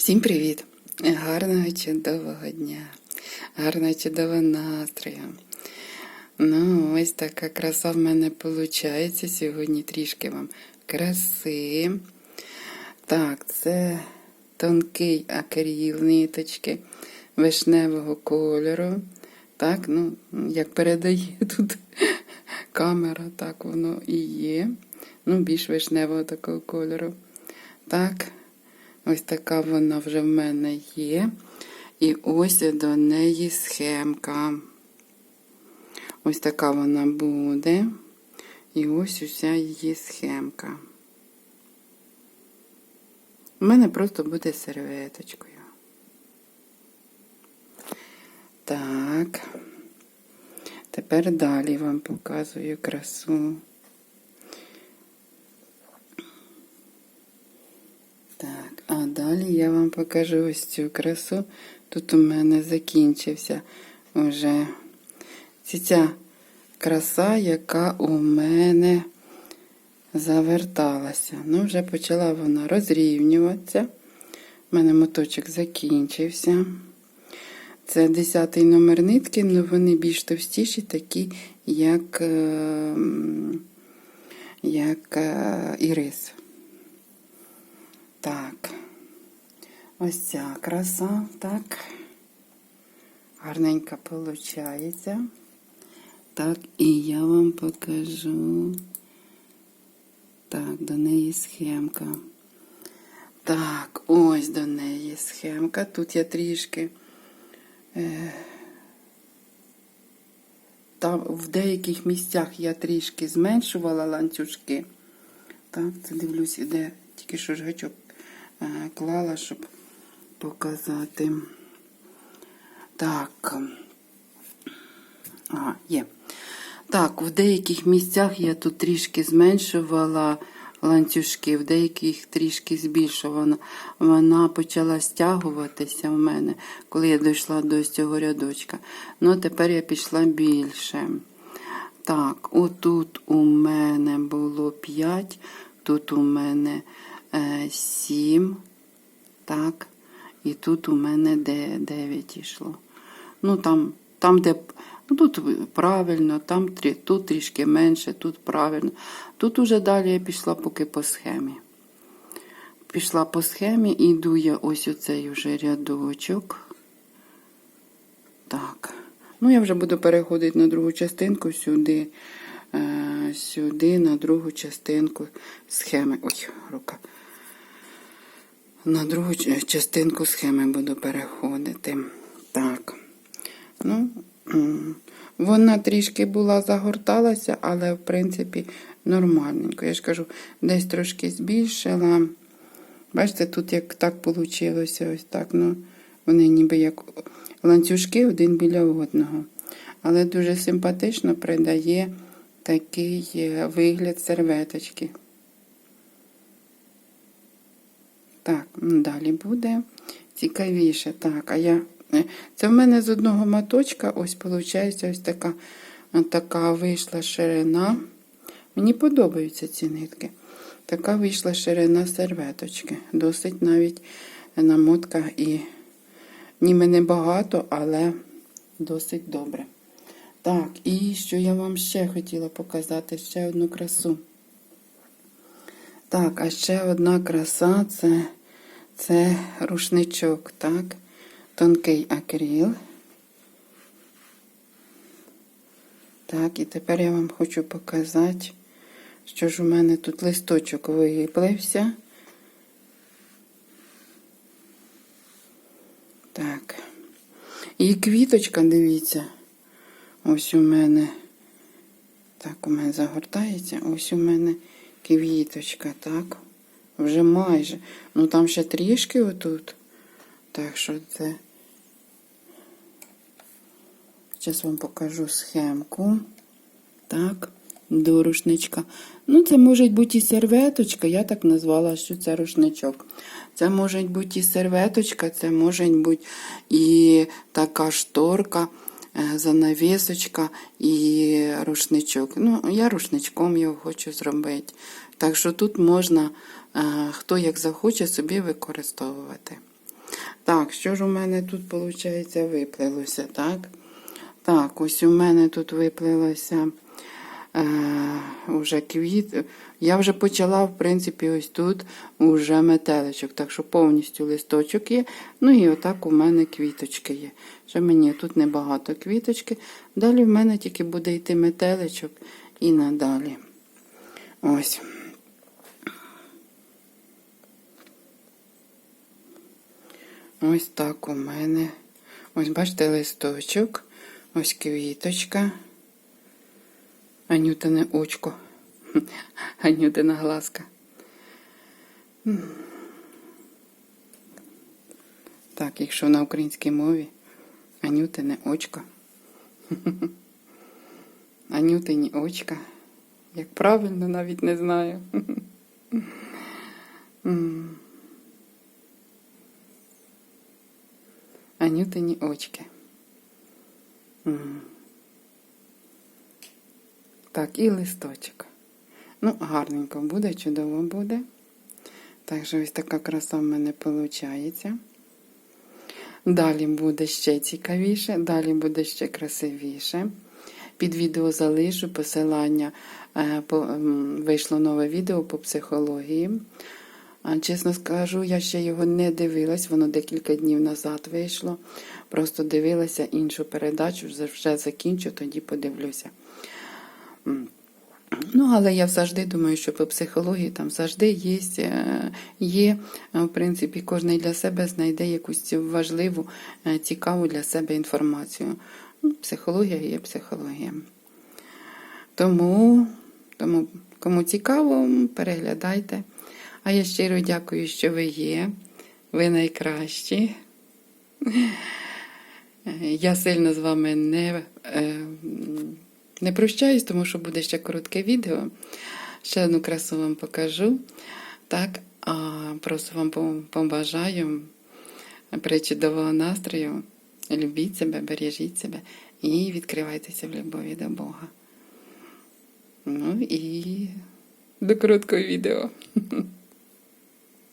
Всім привіт! Гарного чудового дня, гарного чудового настрою. Ну, ось така краса в мене виходить. Сьогодні трішки вам краси. Так, це тонкий акріл ниточки вишневого кольору. Так, ну, як передає тут камера, так воно і є. Ну, більш вишневого такого кольору. Так, ось така вона вже в мене є. І ось до неї схемка. Ось така вона буде. І ось уся її схемка. У мене просто буде серветочкою. Так. Тепер далі вам показую красу. Так, а далі я вам покажу ось цю красу. Тут у мене закінчився вже ця краса, яка у мене заверталася. Ну, вже почала вона розрівнюватися. У мене моточок закінчився. Це 10 номер нитки, але вони більш товстіші, такі, як, е, як е, ірис. Так, ось ця краса, так. Гарненько виходить. Так, і я вам покажу. Так, до неї схемка. Так, ось до неї схемка. Тут я трішки. Е, там в деяких місцях я трішки зменшувала ланцюжки. Так, це дивлюсь, де тільки що ж гачок е, клала, щоб показати. Так. Ага, є. Так, в деяких місцях я тут трішки зменшувала ланцюжки, в деяких трішки збільшувала. Вона почала стягуватися в мене, коли я дійшла до цього рядочка. Ну, тепер я пішла більше. Так, отут у мене було 5, тут у мене е, 7. Так, і тут у мене 9 йшло. Ну, там, там де ну, тут правильно, там тут трішки менше, тут правильно. Тут уже далі я пішла поки по схемі. Пішла по схемі і йду я ось оцей уже рядочок. Так. Ну, я вже буду переходити на другу частинку сюди, е, сюди, на другу частинку схеми. Ой, рука. На другу частинку схеми буду переходити. Так. Ну, вона трішки була загорталася, але в принципі нормальненько. Я ж кажу, десь трошки збільшила. Бачите, тут як так вийшло, ось так. Ну, вони ніби як ланцюжки один біля одного. Але дуже симпатично придає такий е, вигляд серветочки. Так, далі буде цікавіше. Так, а я. е, Це в мене з одного моточка, ось виходить, ось така, е, така вийшла ширина. Мені подобаються ці нитки. Така вийшла ширина серветочки. Досить навіть намотка і ніби не багато, але досить добре. Так, і що я вам ще хотіла показати, ще одну красу. Так, а ще одна краса це, це рушничок, так? Тонкий акріл. Так, і тепер я вам хочу показати, що ж у мене тут листочок виплився. Так. І квіточка, дивіться, ось у мене. Так, у мене загортається. Ось у мене квіточка, так? Вже майже. Ну там ще трішки отут. Так що це. Зараз вам покажу схемку. Так, до рушничка. Ну, це може бути і серветочка. Я так назвала, що це рушничок. Це може бути і серветочка, це може бути і така шторка, занавісочка і рушничок. Ну, я рушничком його хочу зробити. Так що тут можна, е, хто як захоче, собі використовувати. Так, що ж у мене тут, виходить, виплилося, так? Так, ось у мене тут виплилося е, уже квіт. Я вже почала, в принципі, ось тут уже метеличок, так що повністю листочок є. Ну і отак у мене квіточки є. Ще мені тут небагато квіточки. Далі в мене тільки буде йти метеличок і надалі. Ось. Ось так у мене. Ось бачите листочок, ось квіточка. Анютине очко. Анютина глазка. Так, якщо на українській мові Анютине очко. Анютині очка. Як правильно, навіть не знаю. Анютині очки. Так, і листочок. Ну, гарненько буде, чудово буде. Так що ось така краса в мене виходить. Далі буде ще цікавіше, далі буде ще красивіше. Під відео залишу посилання. е, Вийшло нове відео по психології. Чесно скажу, я ще його не дивилась, воно декілька днів назад вийшло. Просто дивилася іншу передачу, вже закінчу, тоді подивлюся. Ну, але я завжди думаю, що по психології там завжди є, е, є е, в принципі, кожен для себе знайде якусь важливу, е, цікаву для себе інформацію. Ну, Психологія є психологія. Тому, тому кому цікаво, переглядайте. А я щиро дякую, що ви є. Ви найкращі. Я сильно з вами не, не прощаюсь, тому що буде ще коротке відео. Ще одну красу вам покажу. Так, а просто вам побажаю причудового настрою. Любіть себе, бережіть себе і відкривайтеся в любові до Бога. Ну і до короткого відео.